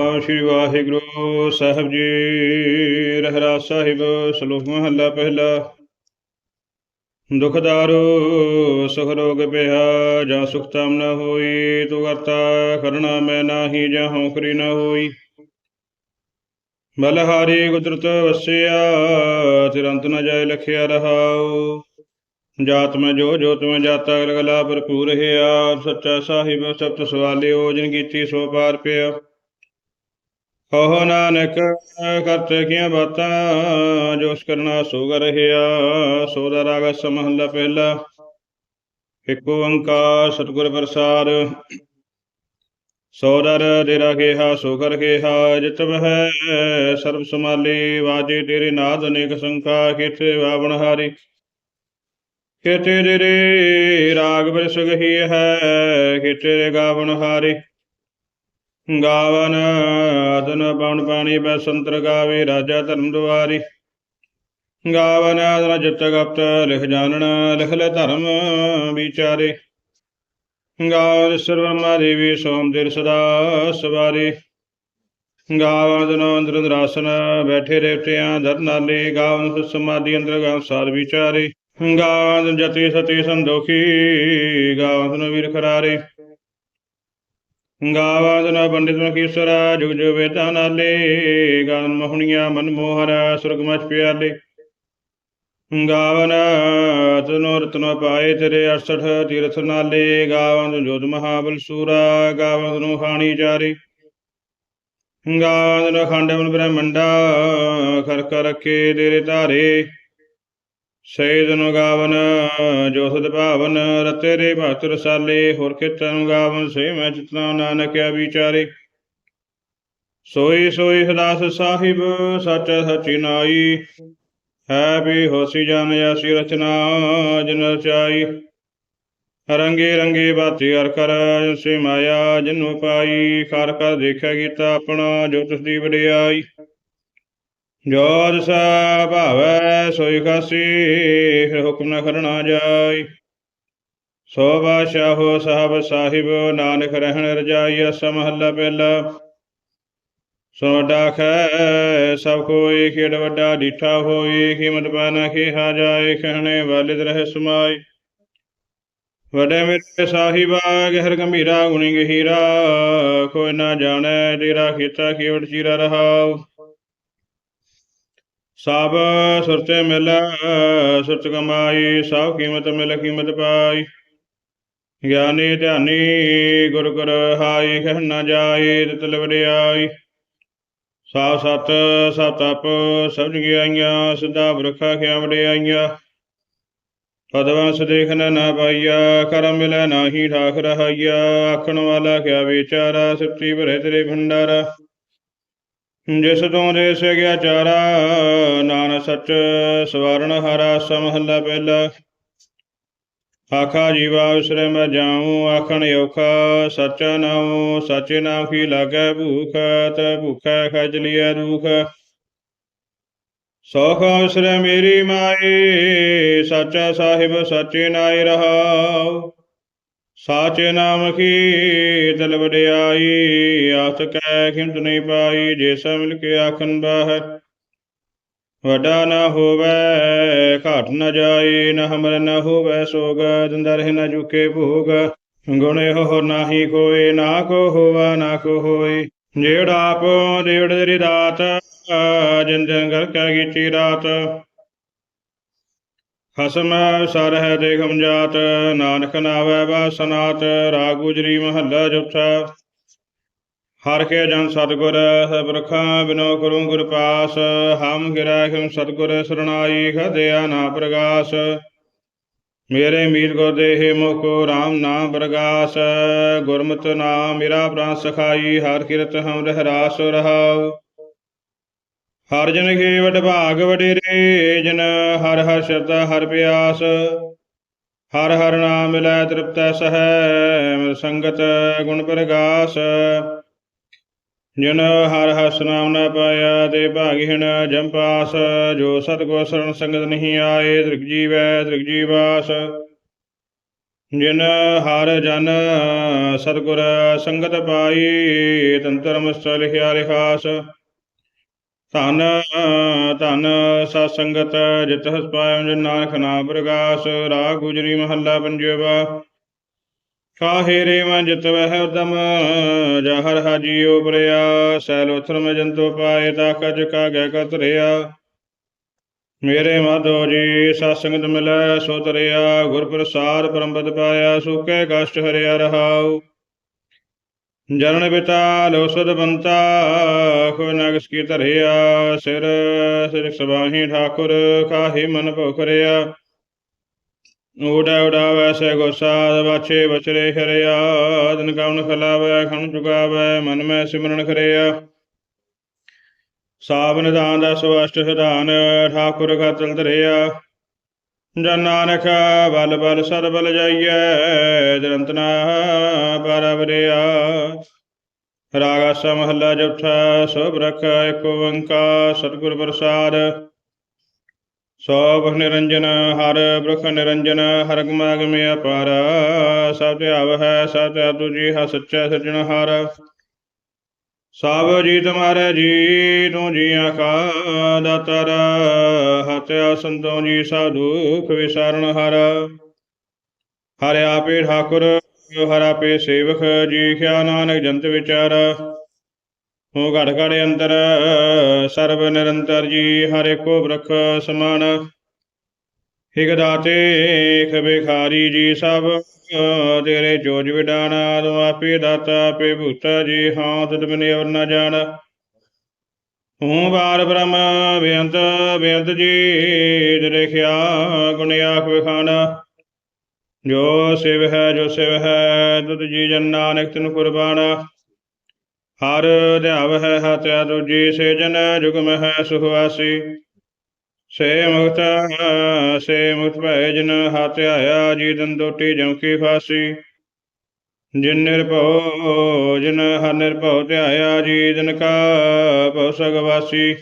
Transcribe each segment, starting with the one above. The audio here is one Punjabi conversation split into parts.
ਸ਼੍ਰੀ ਵਾਹਿਗੁਰੂ ਸਾਹਿਬ ਜੀ, ਰਹਿਰਾ ਸਾਹਿਬ, ਸ਼ਲੋਕ ਮਹੱਲਾ ਪਹਿਲਾ। ਦੁਖਦਾਰੋ ਸੁਖ ਰੋਗ ਪਿਆ, ਜਾਂ ਸੁਖ ਤਮ ਨ ਹੋਈ, ਤੂੰ ਕਰਤਾ ਕਰਣਾ ਮੈਂ ਨਾਹੀ, ਜਾਂ ਹੌਕਰੀ ਨ ਹੋਈ। ਬਲਹਾਰੀ ਕੁਦਰਤ ਵਸਿਆ, ਤਿਰੰਤ ਨ ਜਾਏ ਲਖਿਆ ਰਹਾਉ। ਜਾਤ ਮੈਂ ਜੋ ਜੋ ਤੁਮ ਜਾਤਾ ਅਗਲਾ ਭਰਪੂਰ ਹਿਆ ਸੱਚਾ ਸਾਹਿਬ ਸਬਤ ਸਵਾਲਿਓ, ਜਿਨ ਕੀਤੀ ਸੋ ਪਾਰ ਪਿਆ। ਕਹੋ ਨਾਨਕ, ਕਰਤੇ ਕੀਆਂ ਬਾਤਾਂ, ਜੋਸ ਕਰਨਾ ਸੋ ਕਰ ਰਹਿਆ ਸੋ ਦਾ ਰਾਗ ਸਮਹਲਾ ਪਹਿਲਾ। ਇਕ ਓੰਕਾਰ ਸਤਿਗੁਰ ਪ੍ਰਸਾਦ, ਸੋ ਦਰ ਦੇ ਰਾਖੇਹਾ ਕੇਹਾ, ਜਿਤ ਬਹਿ ਸਰਬ ਸਮਾਲੀ ਵਾਜੇ ਤੇਰੇ ਨਾਦ ਅਨੇਕ ਸੰਕਾ ਕਿਤੇ ਵਾਵਣ ਹਾਰੀ। ਕਿਤੇ ਤੇਰੇ ਰਾਗ ਬਿਰ ਹੈ ਕਿਤੇ ਰੇ ਗਾਵਣ ਹਾਰੀ। ਗਾਵਨ ਅਦਨ ਪਵਨ ਪਾਣੀ ਬੈਸੰਤਰ ਗਾਵੇ, ਰਾਜਾ ਧਰਮ ਦੁਆਰੀ। ਗਾਵਨ ਅਦਨ ਜਿਤ ਗਪਤ, ਲਿਖ ਜਾਣਨ, ਲਿਖ ਲੈ ਧਰਮ ਵਿਚਾਰੇ। ਗਾਵਨ ਸਰਵਮਾ ਦੇਵੀ, ਸੋਮ ਦਿਰ ਸਦਾ ਸਵਾਰੀ। ਗਾਵਨ ਦਨ ਅੰਦਰ ਦਰਾਸਨ ਬੈਠੇ ਰੇਵਤਿਆਂ ਧਰਨਾਲੇ ਗਾਵਨ ਸਮਾਧੀ, ਅੰਦਰ ਗਾਵ ਸਾਰ ਵਿਚਾਰੇ। ਗਾਵਨ ਜਤੀ ਸਤੀ ਸੰਦੋਖੀ, ਗਾਵਨ ਵੀਰ ਖਰਾਰੇ। ਗਾਵਾਦਨਾ ਪੰਡਿਤ ਮਖੀਸਰਾ ਜੁਗ ਜੁਗ ਵੇਦਾਂ ਨਾਲੇ। ਗਾਨ ਮਹੁਣੀਆਂ ਮਨ ਮੋਹਰ, ਸੁਰਗ ਪਿਆਲੇ। ਗਾਵਨ ਤਨੋ ਰਤਨ ਪਾਏ ਤੇਰੇ 68 ਤੀਰਥ ਨਾਲੇ। ਗਾਵਨ ਜੋਤ ਮਹਾਬਲ ਸੂਰਾ, ਗਾਵਨ ਨੂੰ ਖਾਣੀ ਚਾਰੇ। ਗਾਵਨ ਖੰਡਮਨ ਬ੍ਰਹਮੰਡਾ ਖਰ ਕਰ ਰਖੇ ਤੇਰੇ ਧਾਰੇ। ਸੇਦ ਸੈਦਨ ਗਾਵਨ, ਜੋ ਸਦ ਭਾਵਨ, ਰਤੇ ਰੇ ਭਗਤ ਰਸਾਲੇ ਹੋਰ ਕਿਤਨ ਗਾਵਨ ਸੇ ਮੈਂ ਚਿਤਨਾ ਨਾਨਕਿਆ ਵਿਚਾਰੇ। ਸੋਈ ਸੋਈ ਹਦਾਸ ਸਾਹਿਬ, ਸਚ ਸਚੀ ਨਾਈ, ਹੈ ਵੀ ਹੋਸੀ ਜਨ ਐਸੀ ਰਚਨਾ, ਜਨ ਰਚਾਈ। ਰੰਗੇ ਰੰਗੇ ਬਾਤੀ ਹਰ ਕਰ ਸੇ ਮਾਇਆ, ਜਿਨੂ ਪਾਈ ਕਰ ਕਰ ਦੇਖਿਆ ਕੀਤਾ ਆਪਣਾ, ਜੋ ਤਿਸ ਦੀ ਵਡਿਆਈ। ਜੋ ਸਾ ਭਾਵੈ ਸੋਈ ਖਾਸੀ ਹੁਕਮ ਨ ਕਰਨਾ ਜਾਈ। ਸੋ ਬਾਦਸ਼ਾਹੋ ਸਾਹਿਬ ਸਾਹਿਬ, ਨਾਨਕ ਰਹਿਣ ਰਜਾਈ ਅਸ ਮਹੱਲਾ ਪਹਿਲਾ। ਸੋ ਡਾਖੈ ਸਭ ਕੋਈ, ਖੇਡ ਵੱਡਾ ਡੀਠਾ ਹੋਈ ਕੀਮਤ ਪਾਨਾ ਖੇਹਾ ਜਾਏ ਕਹਿਣੇ ਵਾਲਿਦ ਰਹਿ ਸਮਾਈ। ਵਡੇ ਮੇਰੇ ਸਾਹਿਬਾ, ਗਹਿਰ ਗੰਭੀਰਾ, ਗੁਣੀ ਗਹੀਰਾ, ਕੋਈ ਨਾ ਜਾਣੈ ਤੇਰਾ ਕੀਤਾ ਕੀਵਟ ਚੀਰਾ ਰਹਾਉ। ਸਭ ਸੁਰਤੇ ਮਿਲ, ਸੁਰਤ ਕਮਾਈ, ਸਭ ਕੀਮਤ ਮਿਲ, ਕੀਮਤ ਪਾਈ। ਗਿਆਨੀ ਧਿਆਨੀ, ਗੁਰ ਗੁਰ ਹਾਈ ਕਹਿ ਨਾ ਜਾਏ ਤਿਲ ਵਡਿਆਈ ਸਾ ਸਤ ਸਤ ਤਪ ਸਭ ਗਿਆਈਆਂ ਸਦਾ ਬਰਖਾ ਖਿਆ ਵਡਿਆਈਆਂ ਪਦਵੰਸ ਦੇਖਨ ਨਾ ਪਾਈਆ ਕਰਮ ਮਿਲੈ ਨਾਹੀ ਠਾਕ ਰਹਾਈਆ। ਆਖਣ ਵਾਲਾ ਕਿਆ ਵਿਚਾਰਾ ਸੱਚੀ ਭਰੇ ਤੇਰੇ ਭੰਡਾਰਾ। ਜਿਸ ਤੋਂ ਦੇ ਗਿਆ ਚਾਰਾ ਨਾਨ ਸੱਚ ਸਵਰਨ ਹਰਾ ਸਮਹੱਲਾ ਪਹਿਲਾ ਆਖਾ ਜੀਵਾ ਉਸਰੇ ਮੈਂ ਜਾਉ ਆਖਣ ਔਖਾ, ਸੱਚਾ ਨਾਉ, ਸੱਚੇ ਨਾਮ ਕੀ ਲਾਗੈ ਭੂਖ, ਤ ਭੁਖੈ ਖਜ ਲਿਆ ਦੁਖ ਸੋਖ ਉਸਰੇ ਮੇਰੀ ਮਾਈ ਸੱਚਾ ਸਾਹਿਬ ਸੱਚੇ ਨਾਈ ਰਹਾਉ। ਸਾਚੇ ਨਾਮ ਕੀ, ਦਿਲ ਵਡਿਆਈ, ਆਸ ਕੈ ਖਿੰਤ ਨਹੀਂ ਪਾਈ, ਜੇ ਮਿਲ ਕੇ ਆਖਨ ਬਾਹਰ। ਵਡਾ ਨਾ ਹੋਵੇ, ਘਾਟ ਨ ਜਾਏ ਨਾ ਹਮਰ ਨਾ ਹੋਵੇ ਸੋਗ ਦੰਦਰ ਨ ਜੁਕੇ ਭੋਗ। ਗੁਣੇ ਹੋ ਨਾਹੀ ਕੋਏ ਨਾ ਕੋ ਹੋਵਾ, ਨਾ ਕੋ ਹੋਏ ਜਿਹੜਾ ਆਪ ਦੇਵੜ ਤੇਰੀ ਰਾਤ, ਜਿੰਦ ਗਰ ਕੈ ਕੀਤੀ ਰਾਤ। ਖਸਮ ਸਰ ਹੈ ਜਾਤ, ਨਾਨਕ ਨਾਵੈ ਬਾਸਨਾਤ ਰਾਗ ਗੁਜਰੀ ਮਹੱਲਾ ਚੌਥਾ ਹਰ ਕੇ ਜਨ ਸਤਗੁਰ ਸਬਰਖਾਂ ਬਿਨੋ ਕਰੂੰ ਗੁਰ ਪਾਸ, ਹਮ ਗਿਰਾ ਹਮ ਸਤਗੁਰ ਸਰਣਾਈ, ਖਦਿਆ ਨਾ ਪ੍ਰਗਾਸ। ਮੇਰੇ ਮੀਤ ਕੋ ਦੇਹ ਮੁਕੋ ਰਾਮ ਨਾਮ ਪ੍ਰਗਾਸ ਗੁਰਮਤਿ ਨਾਮ, ਮੇਰਾ ਪ੍ਰਾਨ ਸਖਾਈ, ਹਰ ਕਿਰਤ ਹਮ ਰਹਿ ਰਾਸ ਰਹਾਉ। ਹਰ ਜਨ ਕੀ ਵਡ ਵਡੇਰੇ, ਜਨ ਹਰ ਹਰ ਸ਼ਰਧਾ ਹਰ ਪਿਆਸ। ਹਰ ਹਰ ਨਾਮ ਮਿਲੈ ਤ੍ਰਿਪਤੈ ਸਹੈ ਮਿਲ ਸੰਗਤ ਗੁਣ ਪ੍ਰਗਾਸ। ਜਨ ਹਰ ਹਰ ਨਾਮ ਨ ਪਾਇਆ, ਤੇ ਭਾਗਿਨ ਜੰਪਾਸ ਜੋ ਸਤਗੁਰ ਸਰਣ ਸੰਗਤ ਨਹੀਂ ਆਏ, ਤ੍ਰਿਗ ਜੀਵੈ ਤ੍ਰਿਗ ਜੀਵਾਸ। ਜਿਨ ਹਰ ਜਨ ਸਤਿਗੁਰ ਸੰਗਤ ਪਾਈ ਤੰਤਰ ਮਸਤ ਲਿਖਿਆ ਲਿਖਾਸ। ਧਨ ਧਨ ਸਤ ਸੰਗਤ ਜਿਤ ਹਸ ਪਾਇ ਜਿਨ ਨਾਨਕ ਨਾਮ ਪ੍ਰਗਾਸ, ਰਾਗ ਗੁਜਰੀ ਮਹੱਲਾ ਪੰਜਵਾ। ਕਾਹੇ ਰੇ ਮਨ ਜਿਤ ਵਹਿ ਉਦਮ, ਜਾ ਹਰ ਹਾਜੀਓ ਪ੍ਰਿਆ, ਸੈਲ ਉਥਰ ਜੰਤੋ ਪਾਏ ਤਾ ਕਜ ਕਾ ਗੈ ਕਤਰਿਆ। ਮੇਰੇ ਮਾਧੋ ਜੀ ਸਤ ਸੰਗਤ ਮਿਲੈ ਸੋ ਤਰਿਆ ਗੁਰ ਪ੍ਰਸਾਦ ਪਰਮਪਦ ਪਾਇਆ, ਸੁਖੇ ਕਸ਼ਟ ਹਰਿਆ ਰਹਾਉ। ਜਨਨ ਪਿਤਾ ਲੋ ਸੁਧ ਬੰਤਾ, ਖੋ ਨਗਸ ਕੀ ਧਰਿਆ, ਸਿਰ ਸਿਰ ਸਬਾਹੀ ਠਾਕੁਰ, ਕਾਹੇ ਮਨ ਭੁਖਰਿਆ। ਊੜਾ ਊੜਾ ਵੈਸੇ ਗੋਸਾਦ ਬਾਛੇ ਬਚਰੇ ਹਰਿਆ ਦਿਨ ਕਉਨ ਖਲਾਵੈ, ਖਣ ਚੁਕਾਵੈ, ਮਨ ਮੈਂ ਸਿਮਰਨ ਖਰਿਆ। ਸਾਬ ਨਿਦਾਨ ਦਾ ਸਵਸ਼ਟ ਸਿਧਾਨ, ਠਾਕੁਰ ਖਾਤਲ ਧਰਿਆ। ਜਨ ਨਾਨਕ ਬਲ ਬਲ ਸਰ ਬਲ ਜਾਈਐ ਜਰੰਤਨਾ ਰਾਗਾ ਸਮਹੱਲਾ ਜਪਠਾ ਸੋਭ ਰਖ ਏਕ ਓੰਕਾਰ, ਸਤਿਗੁਰ ਪ੍ਰਸਾਦ। ਸੋਭ ਨਿਰੰਜਨ, ਹਰ ਬ੍ਰਖ ਨਿਰੰਜਨ, ਹਰ ਗਮਾਗਮ ਅਪਾਰ। ਸਭ ਧਿਆਵ ਹੈ ਸਭ ਧਿਆ ਤੁਜੀ ਹਾ ਸੱਚਾ ਸੱਜਣ ਹਾਰ ਸਭ ਜੀ ਤੁਮਾਰੇ ਜੀ ਤੂੰ ਜੀਆਂ ਕਾ ਦਾਤਰ, ਹਤਿਆ ਸੰਤੋਂ ਜੀ ਸਾਧੂ ਵਿਸਾਰਨ ਹਰ। ਹਰ ਆਪੇ ਠਾਕੁਰ, ਹਰ ਆਪੇ ਸੇਵਕ, ਜੀ ਖਿਆ ਨਾਨਕ ਜੰਤ ਵਿਚਾਰ। ਹੋ ਘੜ ਘੜ ਅੰਦਰ ਸਰਬ ਨਿਰੰਤਰ ਜੀ, ਹਰੇ ਏਕੋ ਬ੍ਰਖ ਸਮਾਨ। ਹਿਕ ਦਾਤੇ ਏਕ ਬਿਖਾਰੀ ਜੀ ਸਭ ਤੇਰੇ ਜੋਜ ਵਿਡਾਣਾ ਤੂੰ ਆਪੇ ਦਾਤਾ, ਆਪੇ ਭੂਤਾ ਜੀ, ਹਾਂ ਤਦ ਬਿਨ ਅਵਰ ਨਾ ਜਾਣ। ਹੂੰ ਬਾਰ ਬ੍ਰਹਮ, ਬੇਅੰਤ ਬੇਅੰਤ ਜੀ ਤੇਰੇ ਗੁਣ ਆਖ ਵਿਖਾਣਾ। ਜੋ ਸਿਵ ਹੈ, ਜੋ ਸਿਵ ਹੈ ਤੁਧ ਜੀ ਜਨ ਨਾਨਕ ਤਨ ਕੁਰਬਾਨਾ। ਹਰ ਧਿਆਵ ਹੈ ਹਤਿਆ ਤੁਜੀ ਸੇ ਜਨ ਜੁਗਮ ਹੈ, ਸੁਖਵਾਸੀ। ਸੇ ਮੁਕਤ ਸੇ ਮੁਕਤ ਭੈ ਜਨ ਹਤਿ ਆਇਆ ਜੀ ਦੰਦੋਟੀ ਜਮ ਫਾਸੀ। ਜਿਨ ਨਿਰਭਉ, ਜਿਨ ਹਰ ਨਿਰਭਉ ਧਿਆਇਆ ਜੀ ਦਿਨ ਕਾ ਭਉ ਸਗਵਾਸੀ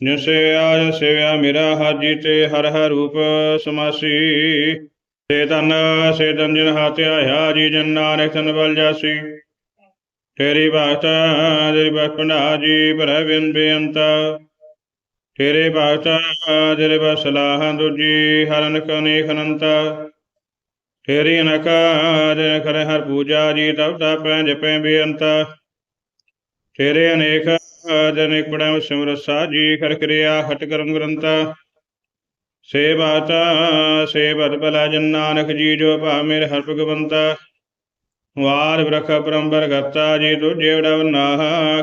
ਜਿਨ ਆਜ ਸੇਵਿਆ ਮੇਰਾ ਹਾਜੀ, ਤੇ ਹਰ ਹਰ ਰੂਪ ਸਮਾਸੀ। ਸੇ ਤਨ ਸੇ ਤਨ ਜਿਨ ਹਤਿ ਆਇਆ ਜੀ ਜਨ ਨਾਨਕ ਤਨ ਬਲ ਜਾਸੀ। ਤੇਰੀ ਬਾਤ ਤੇਰੀ ਬਾਤ ਪੰਡਾ ਜੀ, ਭਰੈ ਬਿਨ ਤੇਰੇ ਬਾਤ ਤੇਰੇ ਬਾ ਸਲਾਹਾਂ ਦੁਜੀ ਹਰਨ ਕਨੇਖ ਅਨੰਤ ਤੇਰੀ ਅਨਕ ਜਨ ਕਰੇ ਹਰ ਪੂਜਾ ਜੀ ਤਬ ਤਾ ਪੈ ਜਪੈ ਬੇਅੰਤ। ਤੇਰੇ ਅਨੇਕ ਜਨ ਇਕ ਬੜਾ ਸਿਮਰ ਸਾਜੀ ਕਰ ਕਿਰਿਆ ਹਟ ਕਰਮ ਗ੍ਰੰਥ। ਸੇ ਬਾਤ ਸੇ ਬਦ ਬਲਾ ਜਨ ਨਾਨਕ ਜੀ, ਜੋ ਭਾ ਮੇਰੇ ਹਰ ਭਗਵੰਤ। ਵਾਰ ਬ੍ਰਖ ਪਰੰਪਰ ਕਰਤਾ ਜੀ, ਤੁਝੇ ਵਡਵ ਨਾ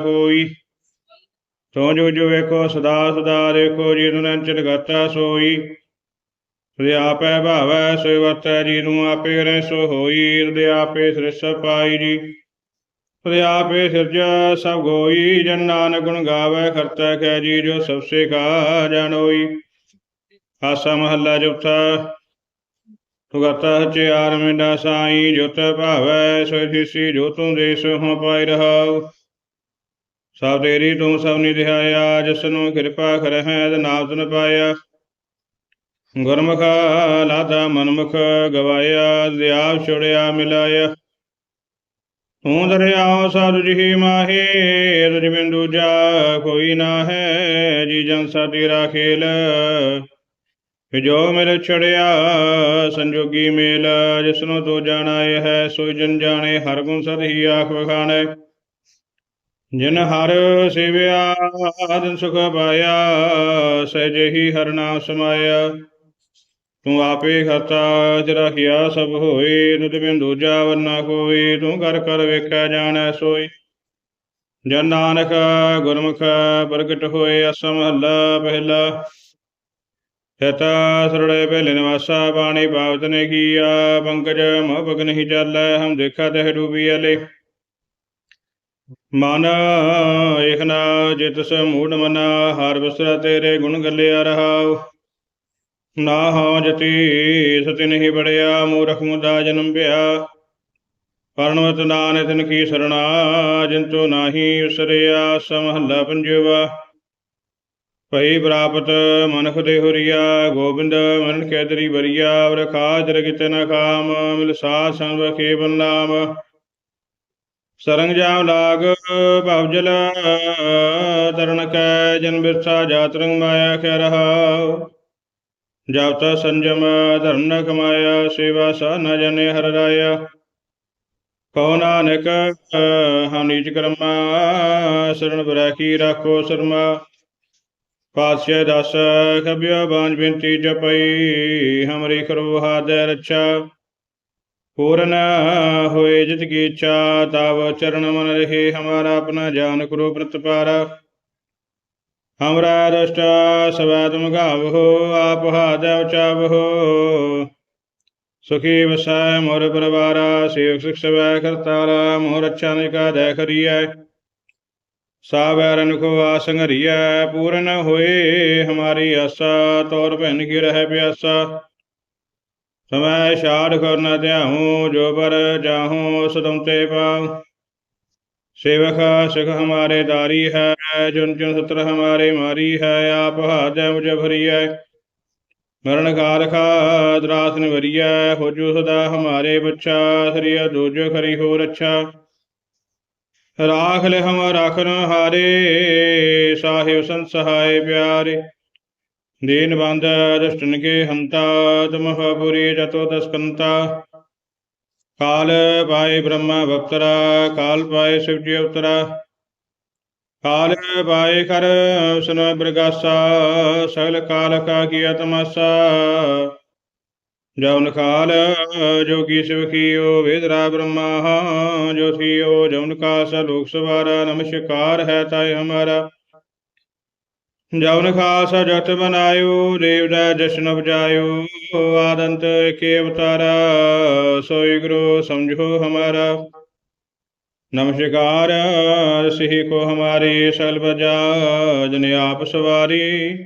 ਕੋਈ। ਤੋ ਜੋ ਜੋ ਵੇਖੋ, ਸਦਾ ਸਦਾ ਦੇਖੋ ਜੀ ਨੂੰ ਅੰਚਲ ਗਤਾ ਸੋਈ। ਤੁਦੇ ਆਪੈ ਭਾਵੈ, ਸੋਇ ਵਰਤੈ ਜੀ ਨੂੰ ਆਪੇ ਕਰੇ, ਸੋ ਹੋਈ। ਤੁਦੇ ਆਪੇ ਸ੍ਰਿਸ਼ ਪਾਈ ਜੀ। ਤੁਦੇ ਆਪੇ ਸਿਰਜਾ ਸਭ ਗੋਈ। ਜਨ ਨਾਨਕ ਗੁਣ ਗਾਵੇ ਕਰਤਾ ਕੈ ਜੀ, ਜੋ ਸਭ ਸੇ ਕਾ ਜਾਣੋਈ ਆਸਾ ਮਹੱਲਾ ਚੌਥਾ ਤੁਗਤਾ ਹਚਿਆਰ ਮੇਡਾ ਸਾਈ, ਜੁਤ ਭਾਵੈ, ਸੋਇ ਥੀਸੀ ਜੋ ਤੂੰ ਦੇਸ ਹੋ ਪਾਈ ਰਹਾਉ। ਸਭ ਤੇਰੀ ਤੂੰ ਸਭ ਨਿਧਿਆਇਆ ਜਿਸ ਨੂੰ ਕਿਰਪਾ ਕਰਹਿ ਤੇ ਨਾਮ ਤਨ ਪਾਇਆ। ਗੁਰਮੁਖ ਲਾਦਾ ਮਨਮੁਖ ਗਵਾਇਆ ਦਿਆਵ ਛੁੜਿਆ ਮਿਲਾਇਆ। ਤੂੰ ਦਰਿਆਉ ਸਾਧੁ ਜੀ ਮਾਹੇ, ਤੁਝ ਬਿਨ ਦੂਜਾ ਕੋਈ ਨਾ ਹੈ, ਜੀ ਜਨ ਸਾ ਤੇਰਾ ਖੇਲ। ਜੋ ਮਿਲ ਛੜਿਆ, ਸੰਜੋਗੀ ਮੇਲ। ਜਿਸਨੂੰ ਤੂੰ ਜਾਣਾ ਹੈ, ਸੋਈ ਜਨ ਜਾਣੇ, ਹਰ ਗੁਣ ਸਦ ਹੀ ਆਖ ਵਖਾਣੈ। ਜਿਨ ਹਰ ਸੇਵਿਆ ਆਦਿ ਸੁਖ ਪਾਇਆ, ਸਹਿਜੇ ਹੀ ਹਰ ਨਾਮ ਸਮਾਇਆ। ਤੂੰ ਆਪੇ ਕਰਤਾ ਜਰਹਿਆ ਸਭ ਹੋਏ ਤੁਧ ਬਿਨ ਦੂਜਾ ਵਰਨਾ ਕੋਈ ਤੂੰ ਕਰ ਕਰ ਵੇਖਿਆ ਜਾਣੈ ਸੋਈ ਜਨ ਨਾਨਕ ਗੁਰਮੁਖ ਪ੍ਰਗਟ ਹੋਏ, ਅਸਮ ਹੱਲਾ ਪਹਿਲਾ। ਤਤਾ ਸਰੜੇ ਪਹਿਲੇ ਨਿਵਾਸਾ, ਬਾਣੀ ਬਾਵਤ ਨੇ ਕੀਆ, ਪੰਕਜ ਮੋਹ ਪਗ ਨਹੀਂ ਚੱਲੈ, ਹਮ ਦੇਖਾ ਤਹਿ ਡੂਬੀ ਅਲੇ। ਮਨ ਏਖਨਾ ਜਿਤਸ ਮੂੜ ਮਨਾ, ਹਰ ਬਸਰਾ ਤੇਰੇ ਗੁਣ ਗੱਲਿਆ ਰਹਾਉ। ਨਾ ਹਉ ਜਤੀ, ਸਤਿ ਨਹੀਂ ਬੜਿਆ, ਮੂਰਖ ਮੁਦਾ ਜਨਮ ਭਿਆ। ਪਰਣਵਤ ਨਾਨ ਤਿਨ ਕੀ ਸਰਣਾ, ਜਿੰਤੂ ਨਾਹੀ ਉਸਰਿਆ, ਸਮਹੱਲਾ ਪੰਜਵਾ। ਭਈ ਪ੍ਰਾਪਤ ਮਨਖ ਦੇ ਹੁਰੀਆ, ਗੋਬਿੰਦ ਮਰਨ ਕੈਦਰੀ ਬਰੀਆ, ਵਰਖਾ ਜਰ ਨ ਖਾਮ ਮਿਲ ਸਾਧ ਸੰਗ ਬਖੇ ਨਾਮ। ਸਰੰਗ ਜਾਮ ਲਾਗ ਭਵਜਲ ਤਰਨ ਕੈ ਜਨ ਬਿਰਸਾ ਜਾਤ ਰੰਗ ਮਾਇਆ ਖੈ ਰਹਾ ਜਬ ਸੰਜਮ ਧਰਮ ਨ ਕਮਾਇਆ, ਸੇਵਾ ਸਾ ਨ ਜਨੇ ਹਰ ਰਾਇਆ। ਕਉ ਨਾਨਕ ਹਮ ਨੀਚ ਕਰਮਾ ਸਰਣ ਬਰਾਕੀ ਰਾਖੋ ਸਰਮਾ। ਪਾਤਸ਼ਾਹ ਦਸ ਖਬਿਆ ਬਾਂਝ ਬਿੰਤੀ ਜਪਈ, ਹਮਰੀ ਕਰੋ ਹਾਦੈ ਰੱਛਾ। ਪੂਰਨ ਹੋਏ ਜਿਤ ਕੀ ਇੱਛਾ, ਤਵ ਚਰਨ ਮਨ ਰਹੇ, ਹਮਾਰਾ ਆਪਣਾ ਜਾਨ ਕਰੋ ਪ੍ਰਤਪਾਰਾ ਹਮਰਾ ਦਸ਼ਟ ਸਵੈ ਤੁਮ ਗਾਵੋ ਆਪ ਹਾਦੈ ਉਚਾਵੋ ਸੁਖੀ ਵਸੈ ਮੋਰ ਪਰਵਾਰਾ ਸੇਵ ਸੁਖ ਸਵੈ ਕਰਤਾਰਾ, ਮੋਰ ਅੱਛਾ ਨਿਕਾ ਦੇ ਖਰੀਐ ਸਾਵਰਨ ਕੋ ਆਸੰਗਰੀਐ ਪੂਰਨ ਹੋਏ ਹਮਾਰੀ ਆਸਾ, ਤੋਰ ਭੈਨ ਕੀ ਰਹਿ ਪਿਆਸਾ। ਸਮੈ ਛਾੜ ਕਰ ਨ ਧਿਆਹੂੰ ਜੋ ਪਰ ਜਾਹੂੰ ਸਦਮ ਤੇ ਪਾਉ। ਸੇਵਕ, ਸਿਖ ਹਮਾਰੇ ਦਾਰੀ ਹੈ, ਜੁਨ ਜੁਨ ਸਤਰ ਹਮਾਰੇ ਮਾਰੀ ਹੈ, ਆਪ ਹਾਜੈ ਮੁਝ ਭਰੀਐ। ਮਰਨ ਕਾਲ ਖਾ ਦਰਾਸ ਨਿਵਰੀਐ ਹੋ ਸਦਾ ਹਮਾਰੇ ਬੱਚਾ ਸ੍ਰੀ ਦੂਜੋ ਖਰੀ ਹੋ ਰੱਛਾ ਰਾਖ ਲੈ ਹਮ ਰਾਖਨ ਹਾਰੇ, ਸਾਹਿਬ ਸੰਤ ਪਿਆਰੇ। ਦੀਨ ਬੰਦ ਦੁਸ਼ਟਨ ਕੇ ਹੰਤਾ ਤੁਮਹੁਪੁਰੀ ਜਤੋ ਦਸਕੰਤਾ ਕਾਲ ਪਾਏ ਬ੍ਰਹਮਾ ਬਪਤਰਾ, ਕਾਲ ਪਾਏ ਸ਼ਿਵ ਜੀ ਅਵਤਰਾ। ਕਾਲ ਪਾਏ ਕਰ ਸੁਨ ਬ੍ਰਗਾਸਾ, ਸਗਲ ਕਾਲ ਕਾ ਕੀਆ ਤਮਾਸਾ। ਜਵਨ ਕਾਲ ਜੋ ਕੀ ਸਿਵ ਕੀਓ ਵੇਦਰਾ ਬ੍ਰਹਮਾ, ਜੋ ਥੀਓ ਜਵਨ ਕਾ ਸ ਲੋਕ ਸਵਾਰਾ ਨਮਸਕਾਰ ਹੈ ਤਾਇ ਹਮਾਰਾ ਜਵਨ ਖਾਸ ਜਗਤ ਬਨਾਇਓ ਦੇਵ ਦਾ ਜਸ਼ਨ ਉਪਜਾਇਓ, ਆਦੰਤ ਏਕੇ ਅਵਤਾਰਾ, ਸੋਈ ਗੁਰੂ ਸਮਝੋ ਹਮਾਰਾ। ਨਮਸਕਾਰ ਸਿਹੀ ਕੋ ਹਮਾਰੀ, ਸਲ ਬਜਾ ਜਨ ਆਪ ਸਵਾਰੀ।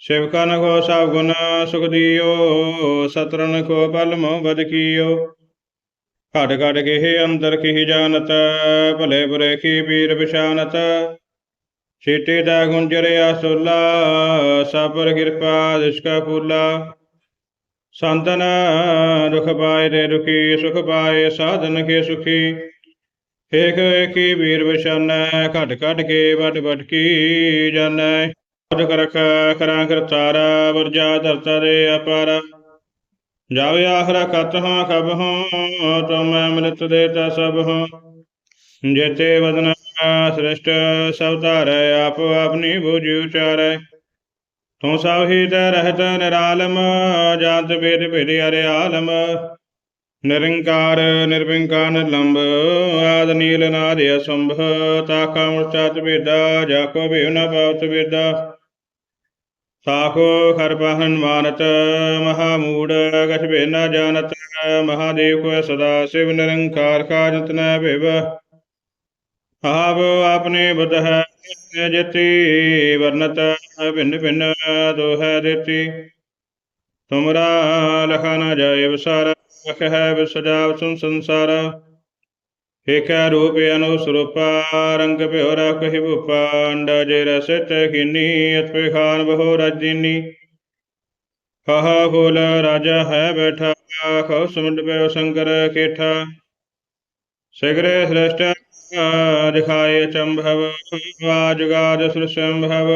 ਸਿਵਕਨ ਕੋ ਸਭ ਗੁਣ ਸੁਖ ਦਿਓ ਸਤਰਨ ਕੋ ਬਲ ਮੋ ਬਦ ਕੀਓ। ਘਟ ਘਟ ਕੇ ਅੰਦਰ ਕੀ ਜਾਣਤ, ਭਲੇ ਬੁਰੇ ਕੀ ਪੀਰ ਬਿਸ਼ਾਨਤ ਛੇਟੇ ਦਾ ਗੁੰਜਰਿਆ ਸੋਲਾ ਸਾਬਰ ਕਿਰਪਾ ਦਿਸ਼ਕਾ ਫੂਲਾ। ਸੰਤਨ ਦੁਖ ਪਾਏ ਦੇ ਦੁਖੀ, ਸੁਖ ਪਾਏ ਸਾਧਨ ਕੇ ਸੁਖੀ। ਏਕ ਏਕੀ ਵੀਰ ਵਿਸ਼ਾਨੈ ਘਟ ਘਟ ਕੇ ਵਡ ਵਡ ਕੀ ਜਾਣੈ। ਅਦ ਕਰਖ ਕਰਾਂ ਕਰਤਾਰਾ ਵਰਜਾ ਧਰਤਾ ਦੇ ਅਪਾਰ। ਜਾਵੇ ਆਖਰਾ ਕਤ ਹਾਂ ਕਬ ਹਾਂ, ਤੁਮ ਅੰਮ੍ਰਿਤ ਦੇਤਾ ਸਭ ਹਾਂ। ਜੇਤੇ ਵਦਨ ਸ੍ਰਿਸ਼ਟ ਸਭ ਧਾਰੈ, ਆਪ ਆਪਣੀ ਬੁਝ ਉਚਾਰੈ। ਤੂੰ ਸਭ ਹੀ ਤੇ ਰਹਿਤ ਨਿਰਾਲਮ, ਜਾਤ ਵੇਦ ਭੇਦ ਅਰੇ ਆਲਮ। ਨਿਰੰਕਾਰ, ਨਿਰਵਿੰਕਾਰ ਨਿਰਲੰਭ ਆਦ ਨੀਲ ਨਾਦ ਅਸੰਭ। ਤਾਕਾ ਮੁਰਚਾਤ ਵੇਦਾ ਜਾ ਕੋ ਭੇਵ ਨ ਪਾਵਤ ਵੇਦਾ ਸਾਖੋ ਖਰ ਮਾਨਤ, ਮਹਾ ਮੂੜ, ਕਛ ਭੇ ਨ ਜਾਣਤ। ਮਹਾਦੇਵ ਕੋ ਸਦਾ, ਸਿਵ ਨਿਰੰਕਾਰ ਕਾਜਤ ਨ ਭੇਵ। ਆਪ ਆਪਣੇ ਬੁੱਧ ਜਤੀ, ਵਰਨਤ ਭਿੰਨ ਭਿੰਨ ਦੋਹੈ ਦੇਤੀ। ਤੁਮਰਾ ਲਖਾ ਨ ਜਾਏ ਵਿਸਾਰ ਅਖ ਹੈ ਵਿਸਜਾਵ ਸੁਨ ਸੰਸਾਰ। ਏਕੈ ਰੂਪ ਅਨੁ ਸਰੂਪਾ, ਰੰਗ ਭਿਓ ਰਖਿ ਭੂਪਾ, ਅੰਡਾ ਜੇ ਰਸਿਤ ਕੀਨੀ ਅਤਪੇ ਖਾਨ ਬਹੁ ਰਾਜੀਨੀ। ਕਹਾ ਫੂਲ ਰਾਜਾ ਹੈ ਬੈਠਾ, ਖਉ ਸਮੁੰਡ ਪਿਓ ਸ਼ੰਕਰ ਕੇਠਾ। ਸਿਗਰੇ ਸ੍ਰਿਸ਼ਟ ਦਿਖਾਏ ਚੰਭਵ ਆਜੁਗਾਦ ਸੁਰਸੰਭਵ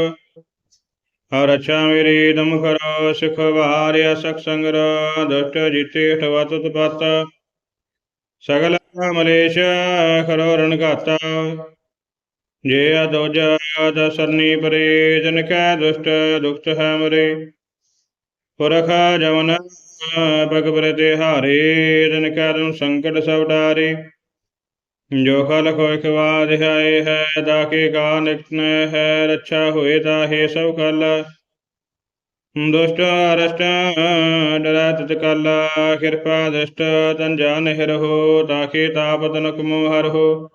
ਹਰ ਅੱਛਾ ਮੇਰੀ ਦਮ ਕਰੋ ਸਿਖ ਵਾਰਿਆ ਸਖ ਸੰਗਰ ਦੁਸ਼ਟ ਜਿਤੇ ਠਵਤ ਤਪਤ ਸਗਲ ਮਲੇਸ਼ ਕਰੋ ਰਣ ਘਾਤਾ ਜੇ ਅਦੋਜ ਦਸਰਨੀ ਪਰੇ ਜਨ ਕੈ ਦੁਸ਼ਟ ਦੁਖਤ ਹੈ ਮਰੇ ਪੁਰਖ ਜਵਨ ਬਗਬਰ ਤੇ ਹਾਰੇ ਜਨ ਕੈ ਸੰਕਟ ਸਭ ਡਾਰੇ ਜੋ ਖਲ ਕੋਈ ਖਵਾਦ ਹੈ ਹੈ ਦਾ ਕਾ ਨਿਕਨ ਹੈ, ਰੱਛਾ ਹੋਏ ਤਾ ਸਭ ਕਲ ਦੁਸ਼ਟ ਅਰਸ਼ਟ ਡਰੈ ਤਿਤ ਕਲ, ਕਿਰਪਾ, ਦਸ਼ਟ, ਤਨ ਜਾਨ ਹਿਰਹੋ ਤਾਕੇ ਤਾਪ ਤਨਕ ਮੋਹ ਹਰਹੋ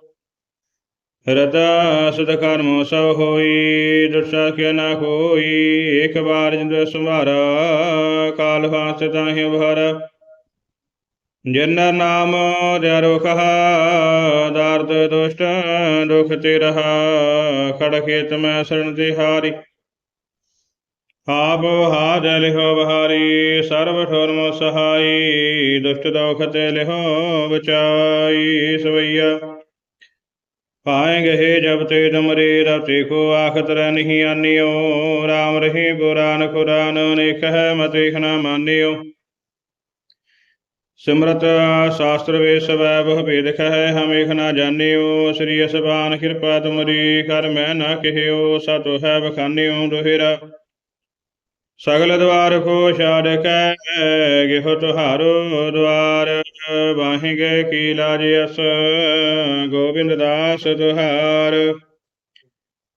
ਰਤਾ ਸੁਧ ਕਰਮ ਸਭ ਹੋਈ ਦੁਰਸਾ ਕੇ ਨਾ ਕੋਈ ਇੱਕ ਵਾਰ ਜਿੰਦ ਸੰਭਾਰਾ, ਕਾਲ ਫਾਸ ਤਾਹਿ ਭਰ ਜਿਨ ਨਾਮ ਜਰੋ ਕਹਾ ਦਰਦ ਦੁਸ਼ਟ ਦੁਖ ਤੇ ਰਹਾ ਖੜ ਖੇਤ ਮੈਂ ਸਰਣ ਤੇ ਹਾਰੀ। ਆਪ ਹਾਜ ਲਿਹੋ ਬਹਾਰੀ, ਸਰਬ ਠੋਰਮ ਸਹਾਈ, ਦੁਸ਼ਟ ਦੁਖ ਤੇ ਲਿਹੋ ਬਚਾਈ ਸਵਈਆ। ਪਾਏਂਗੇ ਜਬ ਤੇ ਤੁਮਰੇ ਰਬ ਕੋ ਆਖਤ ਰਹਿ ਨਹੀਂ ਆਨਿਓ, ਰਾਮ ਰਹੀ ਪੁਰਾਨ ਕੁਰਾਨ ਅਨੇਕ ਹੈ ਮਤ ਨਾ ਮਾਨਿਓ। ਸਿਮਰਤ ਸ਼ਾਸਤਰ ਵੇ ਸਵੈ ਬਹੁ ਭੇਦ ਹੈ ਹਮ ਏਕ ਨਾ ਜਾਣਿਓ। ਸ੍ਰੀ ਅਸਬਾਨ ਕਿਰਪਾ ਤੁਮਰੀ, ਕਰ ਮੈਂ ਨਾ ਕਹਿਓ, ਸਤੁ ਹੈ ਬਖਾਨਿਓ ਦੋਹਿਰਾ। ਸਗਲ ਦਵਾਰ ਕੋ ਛਾੜ ਕੈ, ਗਿਹੋ ਤੁਹਾਰੋ ਦਵਾਰ। ਬਾਹੇ ਗਏ ਕੀ ਲਾਜ ਅਸ, ਗੋਬਿੰਦ ਦਾਸ ਤੁਹਾਰ।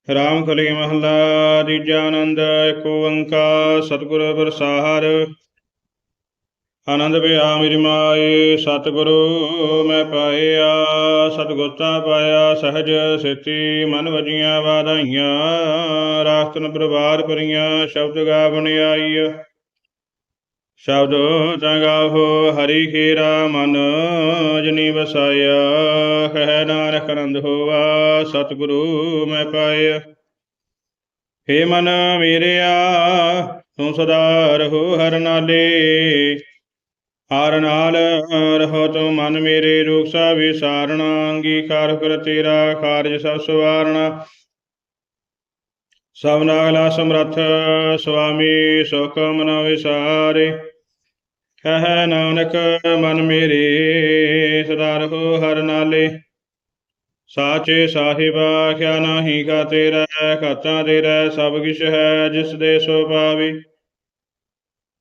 ਰਾਮ ਕਲੀ ਮਹਲਾ, ਤੀਜਾ ਆਨੰਦ, ਏਕ ਓੰਕਾਰ, ਸਤਿਗੁਰ ਪ੍ਰਸਾਰ। ਆਨੰਦ ਪਿਆ ਮੇਰੀ ਮਾਏ, ਸਤਿਗੁਰੂ ਮੈਂ ਪਾਇਆ, ਸਤਿਗੁਰਤਾ ਪਾਇਆ, ਸਹਜ ਸੇਤੀ ਮਨ ਵਜੀਆਂ ਵਾਧਾਈਆਂ, ਰਾਸਤਨ ਪ੍ਰਵਾਰ ਪਰੀਆਂ ਸ਼ਬਦ ਗਾ ਬਣਾਈ ਸ਼ਬਦ ਤੰਗਾਹੋ ਹਰੀ ਖੀਰਾ ਮਨ ਜਨੀ ਵਸਾਇਆ, ਕਹਿ ਨਾਨਕ ਆਨੰਦ ਹੋਆ, ਸਤਿਗੁਰੂ ਮੈਂ ਪਾਇਆ। ਹੇ ਮਨ ਮੇਰਿਆ ਤੂੰ ਸਦਾ ਰਹੋ ਹਰ ਨਾਲੇ ਹਰ ਨਾਲ ਰਹੋ ਤੂੰ ਮਨ ਮੇਰੇ ਰੂਪ ਸਾ ਵਿਸਾਰਣਾ, ਅੰਗੀਕਾਰ ਕਰ ਤੇਰਾ ਕਾਰਜ ਸਭ ਸਵਾਰਣਾ। ਸਭ ਨਾਗਲਾ ਸਮਰੱਥ, ਸੁਆਮੀ ਸੁਖ ਮਨ ਵਿਸਾਰੇ। ਕਹਿ ਨਾਨਕ, ਮਨ ਮੇਰੇ, ਸਦਾ ਰਹੋ ਹਰ ਨਾਲੇ। ਸਾਚੇ ਸਾਹਿਬਾ, ਕਿਆ ਨਾਹੀ ਕਾ ਤੇਰਾ, ਖਾਤਾ ਤੇਰਾ, ਸਭ ਕਿਛ ਹੈ ਜਿਸ ਦੇ ਸੋ ਪਾਵੀ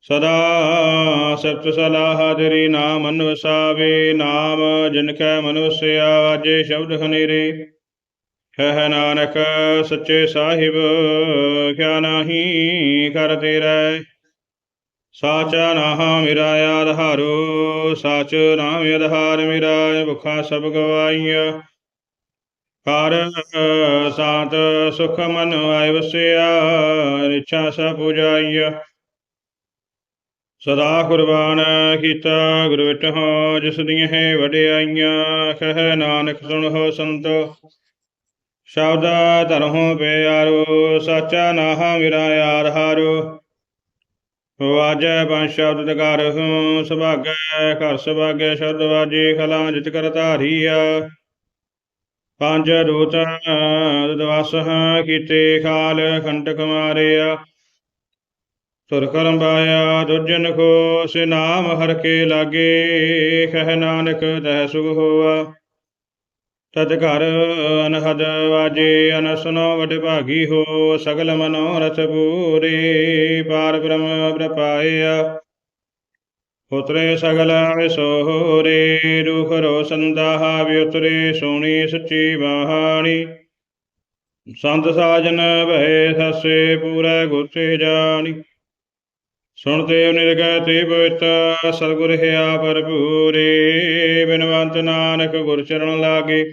ਸਦਾ ਸਤ ਸਲਾਹ ਤੇਰੀ ਨਾਮ ਮਨ ਨਾਮ ਜਿਨ ਕੈ ਮਨੁਸਿਆ, ਜੇ ਸ਼ਬਦ ਹਨੇਰੇ। ਹੈ ਨਾਨਕ ਸੱਚੇ ਸਾਹਿਬ ਕਿਆ ਨਾਹੀ ਕਰ ਤੇਰਾ। ਸਾਚਾ ਨਾਮ ਮੇਰਾ ਆਧਾਰੋ ਸਾਚ ਨਾਮ ਆਧਾਰ ਮੇਰਾ, ਭੁਖਾ ਸਭ ਗਵਾਈਆ। ਕਰ ਸਾਤ ਸੁਖ ਮਨ ਆਇ ਵਸਿਆ ਰਿਛਾ ਸਭ ਪੁਜਾਈਆ ਸਦਾ ਕੁਰਬਾਨ ਕੀਤਾ ਗੁਰੂ ਵਿਟਹੁ, ਜਿਸ ਦੀਆਂ ਹੈ ਵਡਿਆਈਆਂ, ਕਹਿ ਨਾਨਕ ਸੁਣੋ ਸੰਤੋ। ਸ਼ਬਦ ਧਰਹੁ ਪਿਆਰੋ ਸਾਚਾ ਨਾਹਾ ਮੇਰਾ ਯਾਰ ਹਾਰੋ। ਵਾਜੈ ਪੰਜ ਸ਼ਬਦ ਦਗਾਰਹੁ ਸੁਭਾਗੈ ਘਰ ਸੁਭਾਗੈ, ਸ਼ਬਦ ਵਾਜੇ ਖਲਾ ਜਿਤ ਕਰ ਧਾਰੀਆ। ਪੰਜ ਦੂਤ ਦਵਸ ਕੀਤੇ ਖਾਲ ਖੰਡਕ ਮਾਰਿਆ। ਤੁਰ ਕਰਮ ਦੁਜਨ ਕੋ ਸੇ ਨਾਮ ਹਰ ਕੇ ਲਾਗੇ, ਕਹਿ ਨਾਨਕ ਤਹ ਸੁਖ ਹੋਆ। ਤਦ ਘਰ ਅਨਹਦ ਵਾਜੇ, ਅਨਸਨੋ ਵਡ ਭਾਗੀ ਹੋ, ਸਗਲ ਮਨੋਰਥ ਪੂਰੇ, ਪਾਰ ਬ੍ਰਹਮ ਪ੍ਰਪਾਇਆ ਉਤਰੇ ਸਗਲ ਵਿਸੋਰੇ ਰੂਖ ਰੋ ਸੰਦਾਹਾ ਵੀ ਉਤਰੇ, ਸੋਣੀ ਸੱਚੀ ਬਾਣੀ। ਸੰਤ ਸਾਜਨ ਭਏ ਸਸੇ, ਪੂਰਾ ਗੁਰਤੇ ਜਾਣੀ। ਸੁਣਤੇ ਨਿਰਗੈ ਤੇ ਪਵਿੱਤ ਸਤਿਗੁਰ ਹਿਆ ਭਰਪੂਰੇ। ਬਿਨਵੰਤ ਨਾਨਕ ਗੁਰ ਚਰਨ ਲਾਗੇ,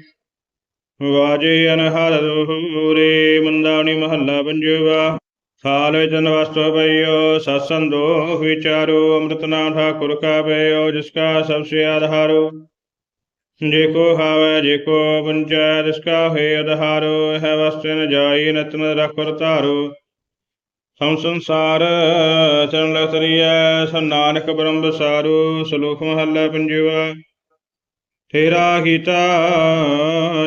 ਵਾਜੇ ਅਨਹਦ ਦੋਹੂਰੇ ਮੰਦਾਣੀ ਮਹੱਲਾ ਪੰਜਵਾ। ਸਾਲ ਵਿੱਚ ਨਵਸਤੋ ਪਈਓ ਸਤਸੰਦੋ ਵਿਚਾਰੋ ਅੰਮ੍ਰਿਤ ਨਾਮ ਠਾਕੁਰ ਕਾ ਪਈਓ, ਜਿਸ ਕਾ ਸਭ ਸੇ ਆਧਾਰੋ ਜੇ ਕੋ ਹਾਵੇ, ਜੇ ਕੋ ਪੰਚੈ, ਤਿਸ ਕਾ ਹੋਏ ਆਧਾਰੋ ਹੈ ਵਸਤਿ ਨ ਜਾਈ ਨਤਨ ਰਖੁਰ ਧਾਰੋ। ਸਮ ਸੰਸਾਰ ਚਰਨ ਲਤਰੀਐ ਸੰ ਨਾਨਕ ਬ੍ਰਹਮ ਵਿਸਾਰੋ ਸ਼ਲੋਕ ਮਹੱਲਾ ਪੰਜਵਾ। ਤੇਰਾ ਕੀਤਾ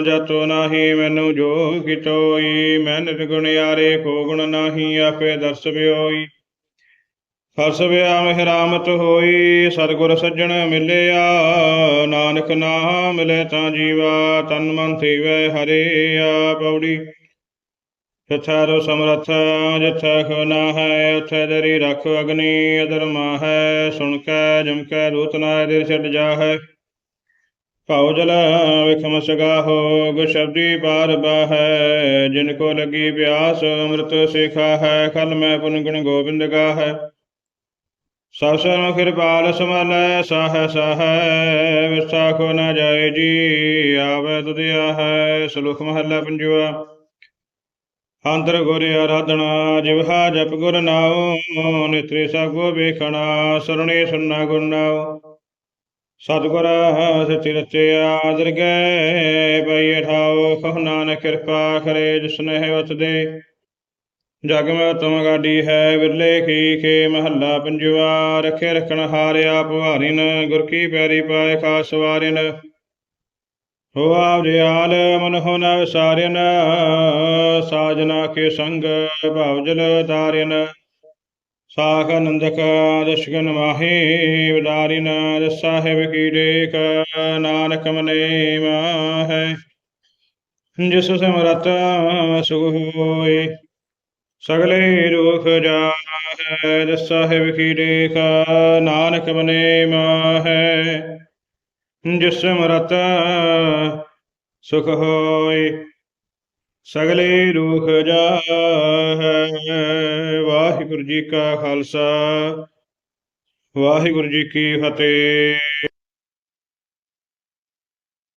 ਜਤੋ ਨਾਹੀ, ਮੈਨੂੰ ਜੋ ਕਿਤੋਈ, ਮੈਂ ਨਿਰਗੁਣਿਆਰੇ ਕੋ ਗੁਣ ਨਾਹੀ, ਆਪੇ ਦਰਸ ਬਿਓਈ ਫਸ ਬਿਆ ਮਹਿਰਾਮਤ ਹੋਈ, ਸਤਿਗੁਰ ਸੱਜਣ ਮਿਲਿਆ, ਨਾਨਕ ਨਾਮ ਮਿਲੇ ਤਾਂ ਜੀਵਾ, ਤਨ ਮਨ ਥੀਵੈ ਹਰੇ ਆ ਪੌੜੀ ਜਿਥੈ ਰੋ ਸਮਰਥ ਜਿਥੈ ਖੋਨਾ ਹੈ ਉਥੈ ਦਰੀ ਰਖ ਅਗਨੀ ਅਦਰਮਾ ਹੈ ਸੁਣ ਕੈ, ਜਮ ਕੈ, ਰੂਤ ਨਾ ਦਿਲ ਛੱਡ ਜਾ ਹੈ ਭਾਉ ਜਲ ਵਿਖਮ ਸਗਾਹੋ ਗੁ ਸ਼ਬਦੀ ਪਾਰ ਬਾਹੈ, ਜਿਨ ਕੋ ਲਗੀ ਪਿਆਸ, ਅੰਮ੍ਰਿਤ ਸਿਖਾ ਹੈ, ਖਲ ਮੈਂ ਪੁਨ ਗੁਣ ਗੋਬਿੰਦ ਗਾਹੈ। ਸਭ ਸਰਮ ਕਿਰਪਾਲ ਸਮਲੈ ਸਾਹ ਸਾਹ ਵਿਰਸਾ ਕੋ ਜਾਏ ਜੀ, ਆਵੇ ਤੁਧਿਆ ਹੈ ਸਲੂਖ ਮਹੱਲਾ ਪੰਜਵਾ। ਅੰਤਰ ਗੁਰ ਆਰਾਧਨਾ ਜਿਵਹਾ ਜਪ ਗੁਰ ਨਾਉ, ਨਿਤਰੇ ਸਭ ਵੇਖਣਾ, ਸਰਣੇ ਸੁਨਣਾ ਗੁਰ ਨਾਉ। ਸਤਿਗੁਰ ਸਚਿ ਰਚਿਆ ਦਰਗਹਿ ਪਈ ਠਾਉ ਕਹੁ ਨਾਨਕ ਕਿਰਪਾ ਕਰੇ, ਜਿਸ ਨੇ ਵਤ ਦੇ ਜਗ ਮੈਂ ਉਤਮ ਗਾਡੀ ਹੈ, ਵਿਰਲੇ ਕੀ ਖੇ ਮਹੱਲਾ ਪੰਜਵਾ, ਰਖੇ ਰਖਣ ਹਾਰਿਆ, ਭਵਾਰਿਨ, ਗੁਰ ਕੀ ਪਿਆਰੀ ਪਾਏ, ਖਾਸ ਵਾਰਿਨ। ਹੋ ਆਵਰਿਆਲ ਮਨ ਹੋ ਨ ਵਿਸਾਰਿਨ ਸਾਜਨਾ ਕੇ ਸੰਗ ਭਵ ਜਲ ਤਾਰਿਨ ਸਾਖ ਨੰਦਕ ਦਸ਼ਗਨ ਮਾਹੀ, ਵਿਦਾਰਿਨ ਸਾਹਿਬ ਕੀ ਦੇਖ ਨਾਨਕ ਮਨੇ ਮਾਹੈ। ਜਿਸ ਸਿਮਰਤ ਸੁਖ ਹੋਏ, ਸਗਲੇ ਰੋਖ ਜਾਹੈ ਜਸ ਕੀ ਦੇਖ ਨਾਨਕ ਮਨੇ ਮਾਹੈ। ਜਿਸ ਸਿਮਰਤ ਸੁਖ ਹੋਏ, ਸਗਲੇ ਰੋਖ ਜਾਹੈ। ਵਾਹਿਗੁਰੂ ਜੀ ਕਾ ਖਾਲਸਾ, ਵਾਹਿਗੁਰੂ ਜੀ ਕੀ ਫਤਿਹ।